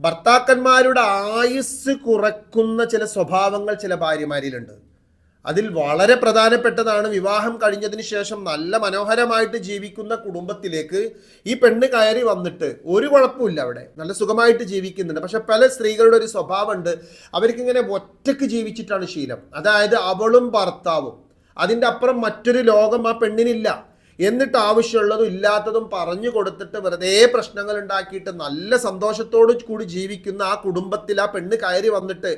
ഭർത്താക്കന്മാരുടെ ആയുസ് കുറക്കുന്ന ചില സ്വഭാവങ്ങൾ ചില ഭാര്യമാരിലുണ്ട്. അതിൽ വളരെ പ്രധാനപ്പെട്ടതാണ് വിവാഹം കഴിഞ്ഞതിന് ശേഷം നല്ല മനോഹരമായിട്ട് ജീവിക്കുന്ന കുടുംബത്തിലേക്ക് ഈ പെണ്ണ് കയറി വന്നിട്ട് ഒരു കുഴപ്പമില്ല അവിടെ. നല്ല സുഖമായിട്ട് ജീവിക്കുന്നുണ്ട്. പക്ഷെ പല സ്ത്രീകളുടെ ഒരു സ്വഭാവമുണ്ട്. അവർക്കിങ്ങനെ ഒറ്റയ്ക്ക് ജീവിച്ചിട്ടാണ് ശീലം. അതായത് അവളും ഭർത്താവും. അതിന്റെ അപ്പുറം മറ്റൊരു ലോകം ആ പെണ്ണിനില്ല. എന്നിട്ട് ആവശ്യമുള്ളതും ഇല്ലാത്തതും പറഞ്ഞു കൊടുത്തിട്ട് വെറുതെ പ്രശ്നങ്ങൾ ഉണ്ടാക്കിയിട്ട് നല്ല സന്തോഷത്തോടു കൂടി ജീവിക്കുന്ന ആ കുടുംബത്തിൽ ആ പെണ്ണ് കയറി വന്നിട്ട്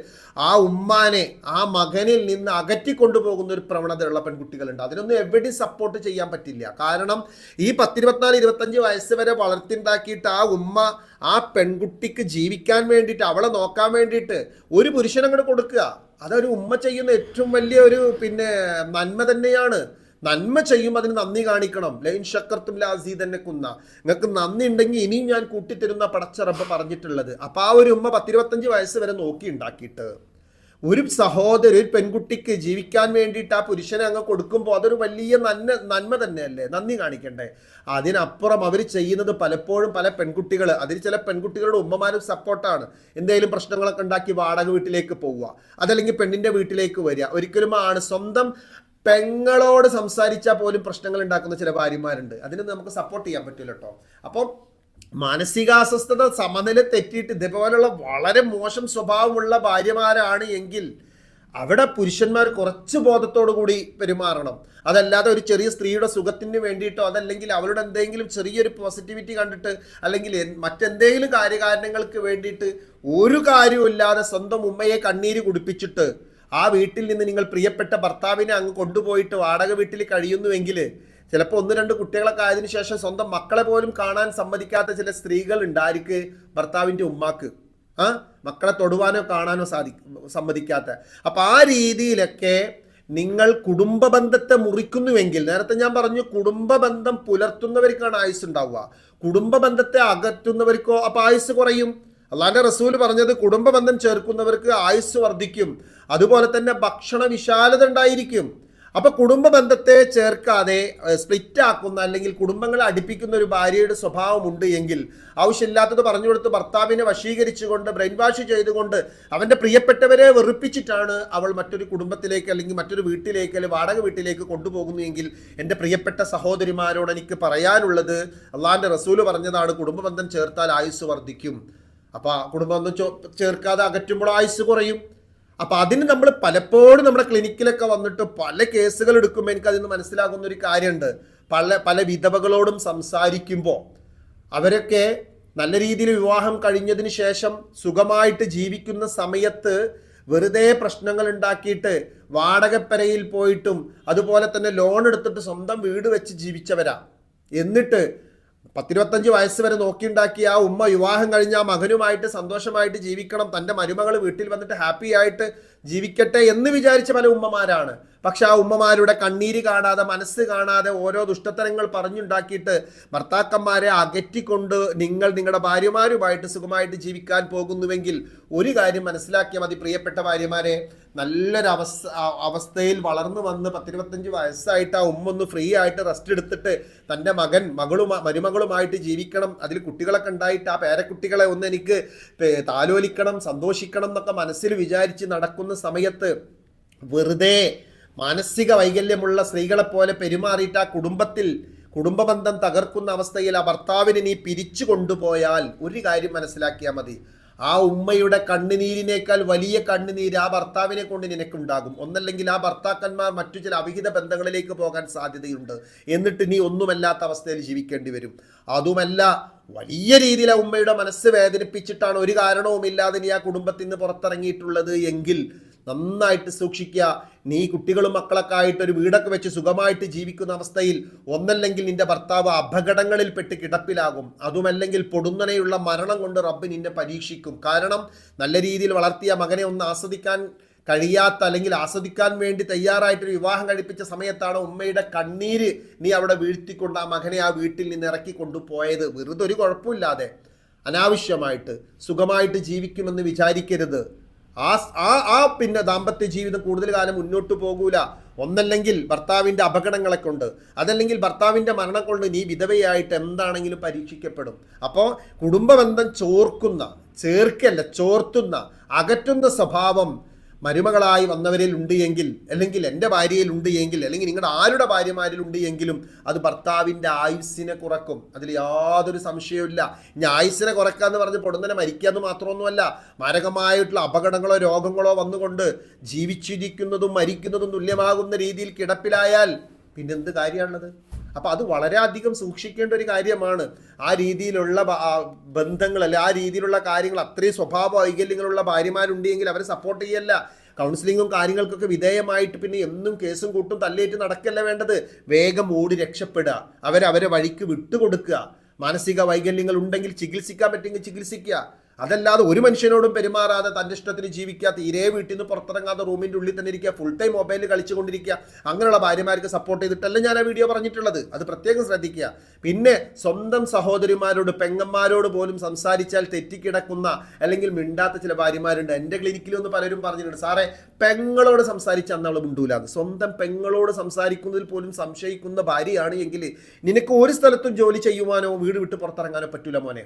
ആ ഉമ്മാനെ ആ മകനിൽ നിന്ന് അകറ്റിക്കൊണ്ടുപോകുന്ന ഒരു പ്രവണതയുള്ള പെൺകുട്ടികളുണ്ട്. അതിനൊന്നും എവിടെയും സപ്പോർട്ട് ചെയ്യാൻ പറ്റില്ല. കാരണം ഈ പത്തിരുപത്തിനാല് ഇരുപത്തഞ്ച് വയസ്സ് വരെ വളർത്തിണ്ടാക്കിയിട്ട് ആ ഉമ്മ ആ പെൺകുട്ടിക്ക് ജീവിക്കാൻ വേണ്ടിയിട്ട് അവളെ നോക്കാൻ വേണ്ടിയിട്ട് ഒരു പുരുഷനങ്ങോട്ട് കൊടുക്കുക. അതൊരു ഉമ്മ ചെയ്യുന്ന ഏറ്റവും വലിയ ഒരു പിന്നെ നന്മ തന്നെയാണ്. നന്മ ചെയ്യും അതിന് നന്ദി കാണിക്കണം. ലൈൻ ഷക്കർത്തും ലാസി തന്നെ കുന്ന. നിങ്ങൾക്ക് നന്ദി ഉണ്ടെങ്കിൽ ഇനിയും ഞാൻ കൂട്ടിത്തരുന്ന പടച്ചറബ് പറഞ്ഞിട്ടുള്ളത്. അപ്പൊ ആ ഒരു ഉമ്മ പത്തിരുപത്തഞ്ച് വയസ്സ് വരെ നോക്കി ഉണ്ടാക്കിയിട്ട്. ഒരു സഹോദരി പെൺകുട്ടിക്ക് ജീവിക്കാൻ വേണ്ടിയിട്ട് ആ പുരുഷനെ അങ്ങ് കൊടുക്കുമ്പോൾ അതൊരു വലിയ നന്മ നന്മ തന്നെയല്ലേ? നന്ദി കാണിക്കണ്ടേ? അതിനപ്പുറം അവർ ചെയ്യുന്നത് പലപ്പോഴും പല പെൺകുട്ടികൾ അതിൽ ചില പെൺകുട്ടികളുടെ ഉമ്മമാരും സപ്പോർട്ടാണ്. എന്തെങ്കിലും പ്രശ്നങ്ങളൊക്കെ ഉണ്ടാക്കി വാടക വീട്ടിലേക്ക് പോവുക. അതല്ലെങ്കിൽ പെണ്ണിന്റെ വീട്ടിലേക്ക് വരിക. ഒരിക്കലും ആണ് സ്വന്തം പെങ്ങളോട് സംസാരിച്ചാൽ പോലും പ്രശ്നങ്ങൾ ഉണ്ടാക്കുന്ന ചില ഭാര്യമാരുണ്ട്. അതിന് നമുക്ക് സപ്പോർട്ട് ചെയ്യാൻ പറ്റില്ല കേട്ടോ അപ്പം മാനസികാസ്വസ്ഥത സമനില തെറ്റിയിട്ട് ഇതേപോലുള്ള വളരെ മോശം സ്വഭാവമുള്ള ഭാര്യമാരാണ് എങ്കിൽ അവിടെ പുരുഷന്മാർ കുറച്ച് ബോധത്തോടു കൂടി പെരുമാറണം. അതല്ലാതെ ഒരു ചെറിയ സ്ത്രീയുടെ സുഖത്തിന് വേണ്ടിയിട്ടോ അതല്ലെങ്കിൽ അവരുടെ എന്തെങ്കിലും ചെറിയൊരു പോസിറ്റിവിറ്റി കണ്ടിട്ട് അല്ലെങ്കിൽ മറ്റെന്തെങ്കിലും കാര്യകാരണങ്ങൾക്ക് വേണ്ടിയിട്ട് ഒരു കാര്യമില്ലാതെ സ്വന്തം ഉമ്മയെ കണ്ണീര് കുടിപ്പിച്ചിട്ട് ആ വീട്ടിൽ നിന്ന് നിങ്ങൾ പ്രിയപ്പെട്ട ഭർത്താവിനെ അങ്ങ് കൊണ്ടുപോയിട്ട് വാടക വീട്ടിൽ കഴിയുന്നുവെങ്കിൽ ചിലപ്പോൾ ഒന്ന് രണ്ട് കുട്ടികളൊക്കെ ആയതിനു ശേഷം സ്വന്തം മക്കളെ പോലും കാണാൻ സമ്മതിക്കാത്ത ചില സ്ത്രീകൾ ഉണ്ട് ഭർത്താവിന്റെ ഉമ്മാക്ക്. ആ? മക്കളെ തൊടുവാനോ കാണാനോ സാധി സമ്മതിക്കാത്ത. അപ്പം ആ രീതിയിലൊക്കെ നിങ്ങൾ കുടുംബ ബന്ധത്തെ മുറിക്കുന്നുവെങ്കിൽ നേരത്തെ ഞാൻ പറഞ്ഞു കുടുംബ ബന്ധം പുലർത്തുന്നവർക്കാണ് ആയുസ് ഉണ്ടാവുക. കുടുംബ ബന്ധത്തെ അകറ്റുന്നവർക്കോ അപ്പൊ ആയുസ് കുറയും. അള്ളാന്റെ റസൂൽ പറഞ്ഞത് കുടുംബബന്ധം ചേർക്കുന്നവർക്ക് ആയുസ് വർദ്ധിക്കും. അതുപോലെ തന്നെ ഭക്ഷണ വിശാലത ഉണ്ടായിരിക്കും. അപ്പൊ കുടുംബ ബന്ധത്തെ ചേർക്കാതെ സ്പ്ലിറ്റ് ആക്കുന്ന അല്ലെങ്കിൽ കുടുംബങ്ങളെ അടുപ്പിക്കുന്ന ഒരു ഭാര്യയുടെ സ്വഭാവമുണ്ട് എങ്കിൽ ആവശ്യമില്ലാത്തത് പറഞ്ഞു കൊടുത്ത് ഭർത്താവിനെ വശീകരിച്ചുകൊണ്ട് ബ്രെയിൻ വാഷ് ചെയ്തുകൊണ്ട് അവന്റെ പ്രിയപ്പെട്ടവരെ വെറുപ്പിച്ചിട്ടാണ് അവൾ മറ്റൊരു കുടുംബത്തിലേക്ക് അല്ലെങ്കിൽ മറ്റൊരു വീട്ടിലേക്ക് അല്ലെങ്കിൽ വാടക വീട്ടിലേക്ക് കൊണ്ടുപോകുന്നു എങ്കിൽ എന്റെ പ്രിയപ്പെട്ട സഹോദരിമാരോട് എനിക്ക് പറയാനുള്ളത് അള്ളാഹിന്റെ റസൂൽ പറഞ്ഞതാണ് കുടുംബ ബന്ധം ചേർത്താൽ ആയുസ് വർദ്ധിക്കും. അപ്പൊ ആ കുടുംബം ഒന്നും ചേർക്കാതെ അകറ്റുമ്പോൾ ആയുസ് കുറയും. അപ്പൊ അതിന് നമ്മൾ പലപ്പോഴും നമ്മുടെ ക്ലിനിക്കിലൊക്കെ വന്നിട്ട് പല കേസുകൾ എടുക്കുമ്പോൾ എനിക്ക് അതിന് മനസ്സിലാകുന്ന ഒരു കാര്യമുണ്ട് പല പല വിധവകളോടും സംസാരിക്കുമ്പോൾ അവരൊക്കെ നല്ല രീതിയിൽ വിവാഹം കഴിഞ്ഞതിന് ശേഷം സുഖമായിട്ട് ജീവിക്കുന്ന സമയത്ത് വെറുതെ പ്രശ്നങ്ങൾ ഉണ്ടാക്കിയിട്ട് വാടകപ്പരയിൽ പോയിട്ടും അതുപോലെ തന്നെ ലോൺ എടുത്തിട്ട് സ്വന്തം വീട് വെച്ച് ജീവിച്ചവരാ. എന്നിട്ട് പത്തിരുപത്തഞ്ച് വയസ്സ് വരെ നോക്കിയുണ്ടാക്കിയ ആ ഉമ്മ വിവാഹം കഴിഞ്ഞ ആ മകനുമായിട്ട് സന്തോഷമായിട്ട് ജീവിക്കണം. തന്റെ മരുമകൾ വീട്ടിൽ വന്നിട്ട് ഹാപ്പി ആയിട്ട് ജീവിക്കട്ടെ എന്ന് വിചാരിച്ച പല ഉമ്മമാരാണ്. പക്ഷെ ആ ഉമ്മമാരുടെ കണ്ണീര് കാണാതെ മനസ്സ് കാണാതെ ഓരോ ദുഷ്ടത്തരങ്ങൾ പറഞ്ഞുണ്ടാക്കിയിട്ട് ഭർത്താക്കന്മാരെ അകറ്റിക്കൊണ്ട് നിങ്ങൾ നിങ്ങളുടെ ഭാര്യമാരുമായിട്ട് സുഖമായിട്ട് ജീവിക്കാൻ പോകുന്നുവെങ്കിൽ ഒരു കാര്യം മനസ്സിലാക്കിയാൽ മതി പ്രിയപ്പെട്ട ഭാര്യമാരെ. നല്ലൊരു അവസ്ഥ അവസ്ഥയിൽ വളർന്നു വന്ന് പത്തിരുപത്തഞ്ച് വയസ്സായിട്ട് ആ ഉമ്മ ഒന്ന് ഫ്രീ ആയിട്ട് റെസ്റ്റ് എടുത്തിട്ട് തന്റെ മകൻ മകളുമാ മരുമകളുമായിട്ട് ജീവിക്കണം. അതിൽ കുട്ടികളൊക്കെ ഉണ്ടായിട്ട് ആ പേരക്കുട്ടികളെ ഒന്ന് എനിക്ക് താലോലിക്കണം സന്തോഷിക്കണം എന്നൊക്കെ മനസ്സിൽ വിചാരിച്ച് നടക്കുന്ന സമയത്ത് വെറുതെ മാനസിക വൈകല്യമുള്ള സ്ത്രീകളെപ്പോലെ പെരുമാറിയിട്ട് ആ കുടുംബത്തിൽ കുടുംബബന്ധം തകർക്കുന്ന അവസ്ഥയിൽ ആ ഭർത്താവിനെ നീ പിരിച്ചു കൊണ്ടുപോയാൽ ഒരു കാര്യം മനസ്സിലാക്കിയാൽ മതി. ആ ഉമ്മയുടെ കണ്ണുനീരിനേക്കാൾ വലിയ കണ്ണുനീര് ആ ഭർത്താവിനെ കൊണ്ട് നിനക്കുണ്ടാകും. ഒന്നല്ലെങ്കിൽ ആ ഭർത്താക്കന്മാർ മറ്റു ചില അവിഹിത ബന്ധങ്ങളിലേക്ക് പോകാൻ സാധ്യതയുണ്ട്. എന്നിട്ട് നീ ഒന്നുമല്ലാത്ത അവസ്ഥയിൽ ജീവിക്കേണ്ടി വരും. അതുമല്ല വലിയ രീതിയിൽ ആ ഉമ്മയുടെ മനസ്സ് വേദനിപ്പിച്ചിട്ടാണ് ഒരു കാരണവുമില്ലാതെ നീ ആ കുടുംബത്തിൽ നിന്ന് പുറത്തിറങ്ങിയിട്ടുള്ളത്. എങ്കിൽ നന്നായിട്ട് സൂക്ഷിക്കുക. നീ കുട്ടികളും മക്കളൊക്കെ ആയിട്ട് ഒരു വീടൊക്കെ വെച്ച് സുഖമായിട്ട് ജീവിക്കുന്ന അവസ്ഥയിൽ ഒന്നല്ലെങ്കിൽ നിന്റെ ഭർത്താവ് അപകടങ്ങളിൽ പെട്ട് കിടപ്പിലാകും. അതുമല്ലെങ്കിൽ പൊടുന്നനെയുള്ള മരണം കൊണ്ട് റബ്ബ് നിന്നെ പരീക്ഷിക്കും. കാരണം നല്ല രീതിയിൽ വളർത്തിയ മകനെ ഒന്ന് ആസ്വദിക്കാൻ കഴിയാത്ത അല്ലെങ്കിൽ ആസ്വദിക്കാൻ വേണ്ടി തയ്യാറായിട്ടൊരു വിവാഹം കഴിപ്പിച്ച സമയത്താണ് ഉമ്മയുടെ കണ്ണീര് നീ അവിടെ വീഴ്ത്തിക്കൊണ്ട് ആ മകനെ ആ വീട്ടിൽ നിന്ന് ഇറക്കി കൊണ്ടുപോയത്. വെറുതെ ഒരു കുഴപ്പമില്ലാതെ. അനാവശ്യമായിട്ട് സുഖമായിട്ട് ജീവിക്കുമെന്ന് വിചാരിക്കരുത്. ആ ആ പിന്നെ ദാമ്പത്യ ജീവിതം കൂടുതൽ കാലം മുന്നോട്ട് പോകൂല. ഒന്നല്ലെങ്കിൽ ഭർത്താവിന്റെ അപകടങ്ങളെ കൊണ്ട് അതല്ലെങ്കിൽ ഭർത്താവിന്റെ മരണം കൊണ്ട് നീ വിധവയായിട്ട് എന്താണെങ്കിലും പരീക്ഷിക്കപ്പെടും. അപ്പോൾ കുടുംബബന്ധം ചോർക്കുന്ന ചേർക്കല്ല ചോർത്തുന്ന അകറ്റുന്ന സ്വഭാവം മരുമകളായി വന്നവരിൽ ഉണ്ട് എങ്കിൽ അല്ലെങ്കിൽ എന്റെ ഭാര്യയിൽ ഉണ്ട് എങ്കിൽ അല്ലെങ്കിൽ നിങ്ങളുടെ ആരുടെ ഭാര്യമാരിൽ ഉണ്ട് എങ്കിലും അത് ഭർത്താവിന്റെ ആയുസ്സിനെ കുറക്കും. അതിൽ യാതൊരു സംശയവുമില്ല ഇനി ആയുസ്സിനെ കുറക്കുക എന്ന് പറഞ്ഞ് പൊടുന്നനെ മരിക്കുക എന്ന് മാത്രമൊന്നുമല്ല മാരകമായിട്ടുള്ള അപകടങ്ങളോ രോഗങ്ങളോ വന്നുകൊണ്ട് ജീവിച്ചിരിക്കുന്നതും മരിക്കുന്നതും തുല്യമാകുന്ന രീതിയിൽ കിടപ്പിലായാൽ പിന്നെന്ത് കാര്യമാണുള്ളത്? അപ്പോൾ അത് വളരെയധികം സൂക്ഷിക്കേണ്ട ഒരു കാര്യമാണ്. ആ രീതിയിലുള്ള ബന്ധങ്ങൾ അല്ലെ ആ രീതിയിലുള്ള കാര്യങ്ങൾ അത്രയും സ്വഭാവ വൈകല്യങ്ങളുള്ള ഭാര്യമാരുണ്ടെങ്കിൽ അവരെ സപ്പോർട്ട് ചെയ്യല്ല. കൗൺസിലിങ്ങും കാര്യങ്ങൾക്കൊക്കെ വിധേയമായിട്ട് പിന്നെ എന്നും കേസും കൂട്ടും തല്ലേറ്റ് നടക്കല്ല വേണ്ടത്. വേഗം ഓടി രക്ഷപ്പെടുക. അവരെ അവരെ വഴിക്ക് വിട്ടുകൊടുക്കുക. മാനസിക വൈകല്യങ്ങൾ ഉണ്ടെങ്കിൽ ചികിത്സിക്കാൻ പറ്റുമെങ്കിൽ ചികിത്സിക്കുക. അതല്ലാതെ ഒരു മനുഷ്യനോടും പെരുമാറാതെ തന്റെ ഇഷ്ടത്തിന് ജീവിക്കുക ഇരേ വീട്ടിൽ നിന്ന് പുറത്തിറങ്ങാതെ റൂമിന്റെ ഉള്ളിൽ തന്നെ ഇരിക്കുക ഫുൾ ടൈം മൊബൈലിൽ കളിച്ചുകൊണ്ടിരിക്കുക അങ്ങനെയുള്ള ഭാര്യമാർക്ക് സപ്പോർട്ട് ചെയ്തിട്ടല്ല ഞാൻ ആ വീഡിയോ പറഞ്ഞിട്ടുള്ളത്. അത് പ്രത്യേകം ശ്രദ്ധിക്കുക. പിന്നെ സ്വന്തം സഹോദരിമാരോട് പെങ്ങന്മാരോട് പോലും സംസാരിച്ചാൽ തെറ്റിക്കിടക്കുന്ന അല്ലെങ്കിൽ മിണ്ടാത്ത ചില ഭാര്യമാരുണ്ട്. എന്റെ ക്ലിനിക്കിലൊന്ന് പലരും പറഞ്ഞിട്ടുണ്ട് സാറേ പെങ്ങളോട് സംസാരിച്ച അന്ന് അവൾ മിണ്ടൂലാന്ന് സ്വന്തം പെങ്ങളോട് സംസാരിക്കുന്നതിൽ പോലും സംശയിക്കുന്ന ഭാര്യയാണ് എങ്കിൽ നിനക്ക് ഒരു സ്ഥലത്തും ജോലി ചെയ്യുവാനോ വീട് വിട്ട് പുറത്തിറങ്ങാനോ പറ്റൂല മോനെ.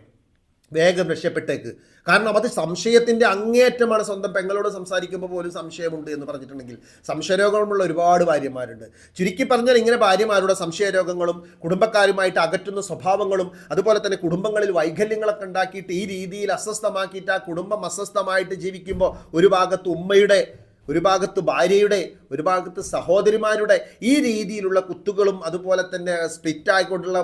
വേഗം രക്ഷപ്പെട്ടേക്ക്. കാരണം അത് സംശയത്തിന്റെ അങ്ങേയറ്റമാണ് സ്വന്തം പെങ്ങളോട് സംസാരിക്കുമ്പോൾ പോലും സംശയമുണ്ട് എന്ന് പറഞ്ഞിട്ടുണ്ടെങ്കിൽ സംശയരോഗമുള്ള ഒരുപാട് ഭാര്യമാരുണ്ട്. ചുരുക്കി പറഞ്ഞാൽ ഇങ്ങനെ ഭാര്യമാരുടെ സംശയരോഗങ്ങളും കുടുംബക്കാരുമായിട്ട് അകറ്റുന്ന സ്വഭാവങ്ങളും അതുപോലെ തന്നെ കുടുംബങ്ങളിൽ വൈകല്യങ്ങളൊക്കെ ഉണ്ടാക്കിയിട്ട് ഈ രീതിയിൽ അസ്വസ്ഥമാക്കിയിട്ട് ആ കുടുംബം അസ്വസ്ഥമായിട്ട് ജീവിക്കുമ്പോൾ ഒരു ഭാഗത്ത് ഉമ്മയുടെ ഒരു ഭാഗത്ത് ഭാര്യയുടെ ഒരു ഭാഗത്ത് സഹോദരിമാരുടെ ഈ രീതിയിലുള്ള കുത്തുകളും അതുപോലെ തന്നെ സ്പ്ലിറ്റ് ആയിക്കൊണ്ടുള്ള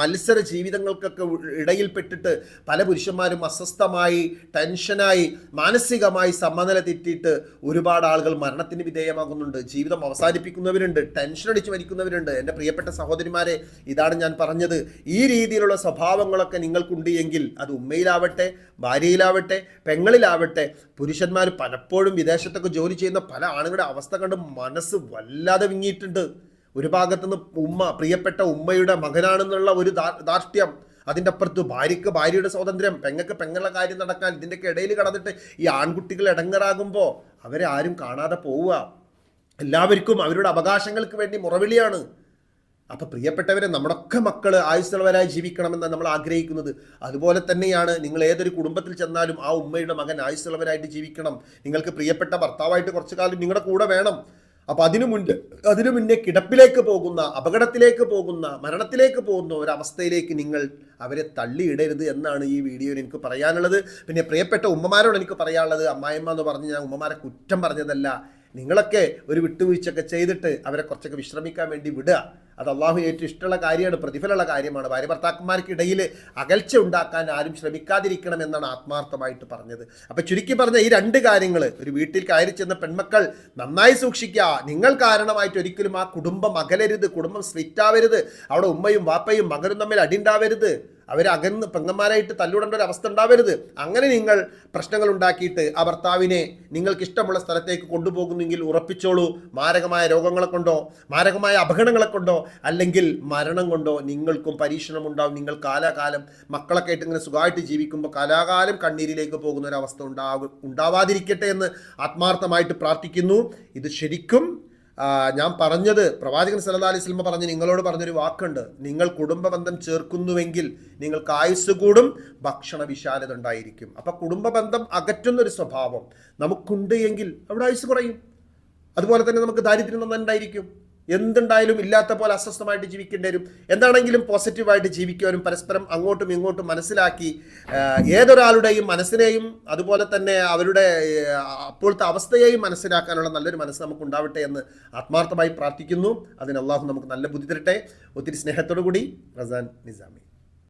മത്സര ജീവിതങ്ങൾക്കൊക്കെ ഇടയിൽപ്പെട്ടിട്ട് പല പുരുഷന്മാരും അസ്വസ്ഥമായി ടെൻഷനായി മാനസികമായി സമനില തെറ്റിയിട്ട് ഒരുപാട് ആളുകൾ മരണത്തിന് വിധേയമാകുന്നുണ്ട്. ജീവിതം അവസാനിപ്പിക്കുന്നവരുണ്ട് ടെൻഷൻ അടിച്ച് മരിക്കുന്നവരുണ്ട്. എന്റെ പ്രിയപ്പെട്ട സഹോദരിമാരെ ഇതാണ് ഞാൻ പറഞ്ഞത്. ഈ രീതിയിലുള്ള സ്വഭാവങ്ങളൊക്കെ നിങ്ങൾക്കുണ്ട് എങ്കിൽ അത് ഉമ്മയിലാവട്ടെ ഭാര്യയിലാവട്ടെ പെങ്ങളിലാവട്ടെ പുരുഷന്മാർ പലപ്പോഴും വിദേശത്തൊക്കെ ജോലി ചെയ്യുന്ന പല ആളുകളുടെ അവസ്ഥ കണ്ട് മനസ്സ് വല്ലാതെ വിങ്ങിയിട്ടുണ്ട്. ഒരു ഭാഗത്തുനിന്ന് ഉമ്മ പ്രിയപ്പെട്ട ഉമ്മയുടെ മകനാണെന്നുള്ള ഒരു ധാർഷ്ട്യം അതിന്റെ അപ്പുറത്ത് ഭാര്യയ്ക്ക് ഭാര്യയുടെ സ്വാതന്ത്ര്യം പെങ്ങൾക്ക് പെങ്ങളുടെ കാര്യം നടക്കാൻ ഇതിന്റെയൊക്കെ ഇടയിൽ കടന്നിട്ട് ഈ ആൺകുട്ടികൾ ഇടങ്ങറാകുമ്പോൾ അവരെ ആരും കാണാതെ പോവുക. എല്ലാവർക്കും അവരുടെ അവകാശങ്ങൾക്ക് വേണ്ടി മുറവിളിയാണ്. അപ്പൊ പ്രിയപ്പെട്ടവരെ നമ്മുടെയൊക്കെ മക്കൾ ആയുസ്സുള്ളവരായി ജീവിക്കണമെന്നാണ് നമ്മൾ ആഗ്രഹിക്കുന്നത്. അതുപോലെ തന്നെയാണ് നിങ്ങൾ ഏതൊരു കുടുംബത്തിൽ ചെന്നാലും ആ ഉമ്മയുടെ മകൻ ആയുസ്സുള്ളവരായിട്ട് ജീവിക്കണം. നിങ്ങൾക്ക് പ്രിയപ്പെട്ട ഭർത്താവായിട്ട് കുറച്ചു കാലം നിങ്ങളുടെ കൂടെ വേണം. അപ്പൊ അതിനു മുൻപ് അതിനു മുന്നേ കിടപ്പിലേക്ക് പോകുന്ന അപകടത്തിലേക്ക് പോകുന്ന മരണത്തിലേക്ക് പോകുന്ന ഒരവസ്ഥയിലേക്ക് നിങ്ങൾ അവരെ തള്ളിയിടരുത് എന്നാണ് ഈ വീഡിയോയിൽ എനിക്ക് പറയാനുള്ളത്. പിന്നെ പ്രിയപ്പെട്ട ഉമ്മമാരോട് എനിക്ക് പറയാനുള്ളത് അമ്മായിമ്മ എന്ന് പറഞ്ഞ് ഞാൻ ഉമ്മമാരെ കുറ്റം പറഞ്ഞതല്ല. നിങ്ങളൊക്കെ ഒരു വിട്ടുവീഴ്ചയൊക്കെ ചെയ്തിട്ട് അവരെ കുറച്ചൊക്കെ വിശ്രമിക്കാൻ വേണ്ടി വിടുക. അത് അള്ളാഹു ഏറ്റവും ഇഷ്ടമുള്ള കാര്യമാണ് പ്രതിഫലമുള്ള കാര്യമാണ്. ഭാര്യ ഭർത്താക്കന്മാർക്കിടയിൽ അകൽച്ച ഉണ്ടാക്കാൻ ആരും ശ്രമിക്കാതിരിക്കണം എന്നാണ് ആത്മാർത്ഥമായിട്ട് പറഞ്ഞത്. അപ്പം ചുരുക്കി പറഞ്ഞ ഈ രണ്ട് കാര്യങ്ങൾ ഒരു വീട്ടിൽ കയറി ചെന്ന പെൺമക്കൾ നന്നായി സൂക്ഷിക്കുക. നിങ്ങൾ കാരണമായിട്ട് ഒരിക്കലും ആ കുടുംബം അകലരുത് കുടുംബം സ്പ്ലിറ്റ് ആവരുത് അവിടെ ഉമ്മയും വാപ്പയും മകനും തമ്മിൽ അടിണ്ടാവരുത് അവരെ അകന്ന് പെങ്ങന്മാരായിട്ട് തല്ലുടേണ്ട ഒരു അവസ്ഥ ഉണ്ടാവരുത്. അങ്ങനെ നിങ്ങൾ പ്രശ്നങ്ങൾ ഉണ്ടാക്കിയിട്ട് ആ ഭർത്താവിനെ നിങ്ങൾക്ക് ഇഷ്ടമുള്ള സ്ഥലത്തേക്ക് കൊണ്ടുപോകുന്നെങ്കിൽ ഉറപ്പിച്ചോളൂ. മാരകമായ രോഗങ്ങളെ കൊണ്ടോ മാരകമായ അപകടങ്ങളെ കൊണ്ടോ അല്ലെങ്കിൽ മരണം കൊണ്ടോ നിങ്ങൾക്കും പരീക്ഷണം ഉണ്ടാവും നിങ്ങൾ കാലാകാലം മക്കളൊക്കെ ആയിട്ട് ഇങ്ങനെ സുഖമായിട്ട് ജീവിക്കുമ്പോൾ കാലാകാലം കണ്ണീരിലേക്ക് പോകുന്ന ഒരു അവസ്ഥ ഉണ്ടാകും ഉണ്ടാവാതിരിക്കട്ടെ എന്ന് ആത്മാർത്ഥമായിട്ട് പ്രാർത്ഥിക്കുന്നു. ഇത് ശരിക്കും ഞാൻ പറഞ്ഞത് പ്രവാചകൻ സല്ലല്ലാഹു അലൈഹി വസല്ലം പറഞ്ഞ് നിങ്ങളോട് പറഞ്ഞൊരു വാക്കുണ്ട്. നിങ്ങൾ കുടുംബബന്ധം ചേർക്കുന്നുവെങ്കിൽ നിങ്ങൾക്ക് ആയുസ് കൂടും ഭക്ഷണ വിശാലത ഉണ്ടായിരിക്കും. അപ്പം കുടുംബബന്ധം അകറ്റുന്ന ഒരു സ്വഭാവം നമുക്കുണ്ട് എങ്കിൽ അവിടെ ആയുസ് കുറയും. അതുപോലെ തന്നെ നമുക്ക് ദാരിദ്ര്യം നന്നുണ്ടായിരിക്കും എന്തുണ്ടായാലും ഇല്ലാത്ത പോലെ അസ്വസ്ഥമായിട്ട് ജീവിക്കേണ്ടി വരും. എന്താണെങ്കിലും പോസിറ്റീവായിട്ട് ജീവിക്കുവാനും പരസ്പരം അങ്ങോട്ടും ഇങ്ങോട്ടും മനസ്സിലാക്കി ഏതൊരാളുടെയും മനസ്സിനെയും അതുപോലെ തന്നെ അവരുടെ അപ്പോഴത്തെ അവസ്ഥയെയും മനസ്സിലാക്കാനുള്ള നല്ലൊരു മനസ്സ് നമുക്ക് ഉണ്ടാവട്ടെ എന്ന് ആത്മാർത്ഥമായി പ്രാർത്ഥിക്കുന്നു. അതിന് അള്ളാഹു നമുക്ക് നല്ല ബുദ്ധി തരട്ടെ. ഒത്തിരി സ്നേഹത്തോടു കൂടി റസാൻ നിസാമി.